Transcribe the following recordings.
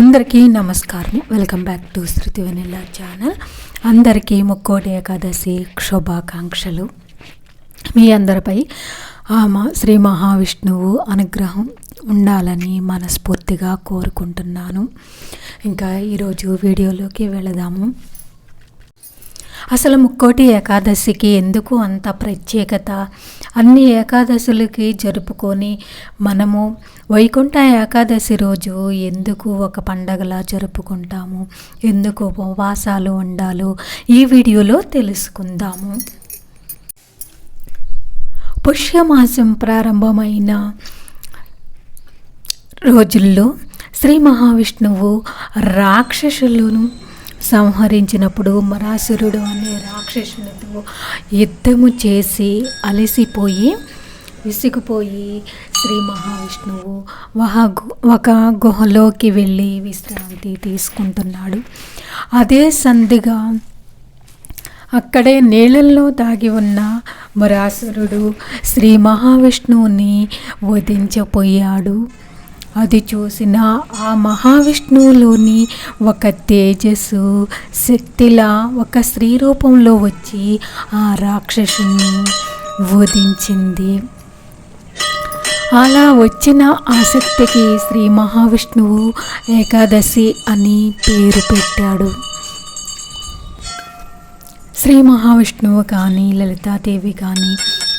అందరికీ నమస్కారం. Welcome back to Shruti vanilla channel. అందరికీ ముక్కోటి ఏకాదశి శుభాకాంక్షలు. మీ అందరిపై ఆమె శ్రీ మహావిష్ణువు అనుగ్రహం ఉండాలని మనస్ఫూర్తిగా కోరుకుంటున్నాను. ఇంకా ఈరోజు వీడియోలోకి వెళదాము. అసలు ముక్కోటి ఏకాదశికి ఎందుకు అంత ప్రత్యేకత? అన్ని ఏకాదశులకి జరుపుకొని మనము వైకుంఠ ఏకాదశి రోజు ఎందుకు ఒక పండగలా జరుపుకుంటాము? ఎందుకు ఉపవాసాలు ఉండాలో? ఈ వీడియోలో తెలుసుకుందాము. పుష్యమాసం ప్రారంభమైన రోజుల్లో శ్రీ మహావిష్ణువు రాక్షసులను సంహరించినప్పుడు మరాసురుడు అనే రాక్షసునితో యుద్ధము చేసి అలసిపోయి విసిగిపోయి శ్రీ మహావిష్ణువు ఒక గుహలోకి వెళ్ళి విశ్రాంతి తీసుకుంటున్నాడు. అదే సంధిగా అక్కడే నీళ్ళల్లో దాగి ఉన్న మరాసురుడు శ్రీ మహావిష్ణువుని వధించపోయాడు అది చూసిన ఆ మహావిష్ణువులోని ఒక తేజస్సు శక్తిలా ఒక స్త్రీ రూపంలో వచ్చి ఆ రాక్షసుని వధించింది. అలా వచ్చిన ఆసక్తికి శ్రీ మహావిష్ణువు ఏకాదశి అని పేరు పెట్టాడు. శ్రీ మహావిష్ణువు కానీ లలితాదేవి కానీ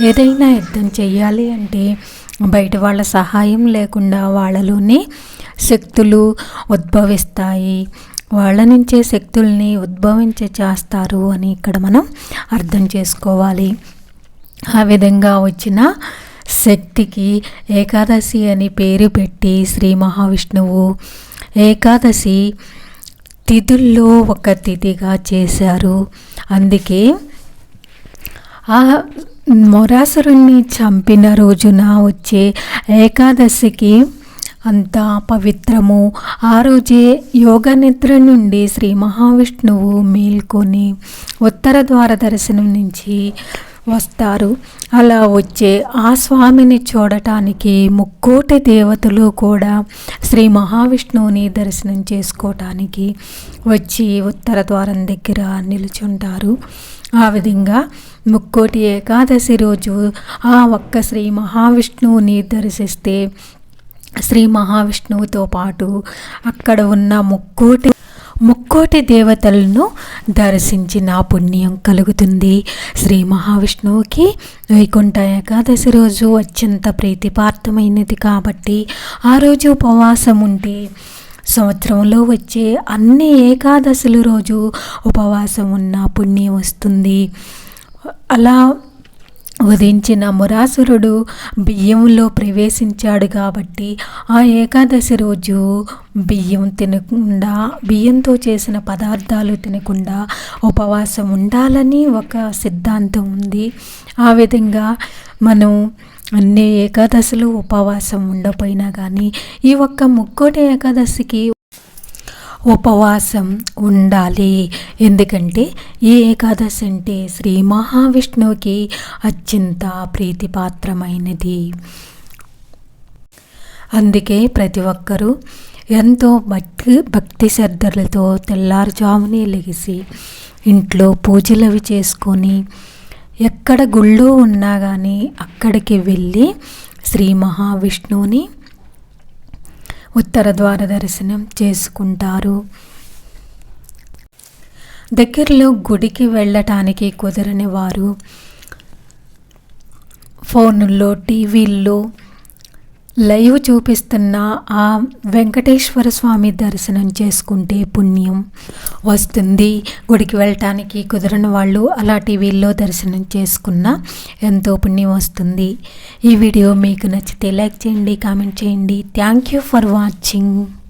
ఏదైనా యుద్ధం చెయ్యాలి అంటే బయట వాళ్ళ సహాయం లేకుండా వాళ్ళలోనే శక్తులు ఉద్భవిస్తాయి. వాళ్ళ నుంచే శక్తుల్ని ఉద్భవించే చేస్తారు అని ఇక్కడ మనం అర్థం చేసుకోవాలి. ఆ విధంగా వచ్చిన శక్తికి ఏకాదశి అని పేరు పెట్టి శ్రీ మహావిష్ణువు ఏకాదశి తిథుల్లో ఒక తిథిగా చేశారు. అందుకే ఆ మొరాసురుణ్ణి చంపిన రోజున వచ్చే ఏకాదశికి అంతా పవిత్రము. ఆ రోజే యోగ నిద్ర నుండి శ్రీ మహావిష్ణువు మేల్కొని ఉత్తర ద్వార దర్శనం నుంచి వస్తారు. అలా వచ్చే ఆ స్వామిని చూడటానికి ముక్కోటి దేవతలు కూడా శ్రీ మహావిష్ణువుని దర్శనం చేసుకోవటానికి వచ్చి ఉత్తర ద్వారం దగ్గర నిలుచుంటారు. ఆ విధంగా ముక్కోటి ఏకాదశి రోజు ఆ ఒక్క శ్రీ మహావిష్ణువుని దర్శిస్తే శ్రీ మహావిష్ణువుతో పాటు అక్కడ ఉన్న ముక్కోటి ముక్కోటి దేవతలను దర్శించిన పుణ్యం కలుగుతుంది. శ్రీ మహావిష్ణువుకి వైకుంఠ ఏకాదశి రోజు అత్యంత ప్రీతిపార్థమైనది కాబట్టి ఆ రోజు ఉపవాసం ఉంటే సంవత్సరంలో వచ్చే అన్ని ఏకాదశుల రోజు ఉపవాసం ఉన్న పుణ్యం వస్తుంది. అలా వధించిన మురాసురుడు బియ్యంలో ప్రవేశించాడు కాబట్టి ఆ ఏకాదశి రోజు బియ్యం తినకుండా బియ్యంతో చేసిన పదార్థాలు తినకుండా ఉపవాసం ఉండాలని ఒక సిద్ధాంతం ఉంది. ఆ విధంగా మనం అన్ని ఏకాదశులు ఉపవాసం ఉండపోయినా కానీ ఈ ఒక్క ముక్కోటి ఏకాదశికి ఉపవాసం ఉండాలి. ఎందుకంటే ఈ ఏకాదశి అంటే శ్రీ మహావిష్ణువుకి అత్యంత ప్రీతిపాత్రమైనది. అందుకే ప్రతి ఒక్కరూ ఎంతో భక్తి భక్తి శ్రద్ధలతో తెల్లారుజామునే లెగిసి ఇంట్లో పూజలు అవి చేసుకొని ఎక్కడ గుళ్ళో ఉన్నా కానీ అక్కడికి వెళ్ళి శ్రీ మహావిష్ణువుని ఉత్తర ద్వార దర్శనం చేసుకుంటారు. దగ్గరలో గుడికి వెళ్ళటానికి కుదరని వారు ఫోనుల్లో టీవీల్లో లైవ్ చూపిస్తున్న ఆ వెంకటేశ్వర స్వామి దర్శనం చేసుకుంటే పుణ్యం వస్తుంది. గుడికి వెళ్ళటానికి కుదరని వాళ్ళు అలా టీవీల్లో దర్శనం చేసుకున్న ఎంతో పుణ్యం వస్తుంది. ఈ వీడియో మీకు నచ్చితే లైక్ చేయండి కామెంట్ చేయండి. Thank you for watching